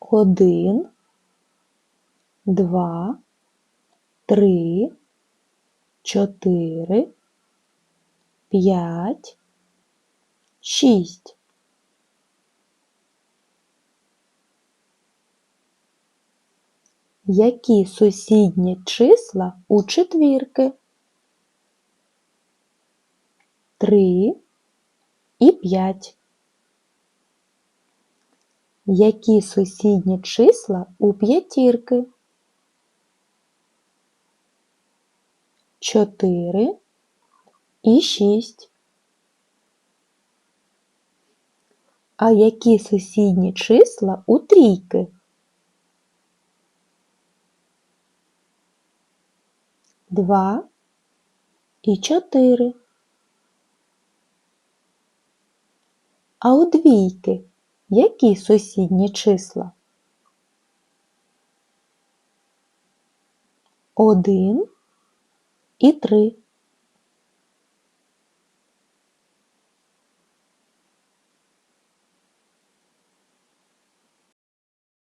Один, два, три, чотири, п'ять, шість. Які сусідні числа у четвірки? Три і п'ять. Які сусідні числа у п'ятірки? Чотири і шість. А які сусідні числа у трійки? Два і чотири. А у двійки які сусідні числа? Один і три.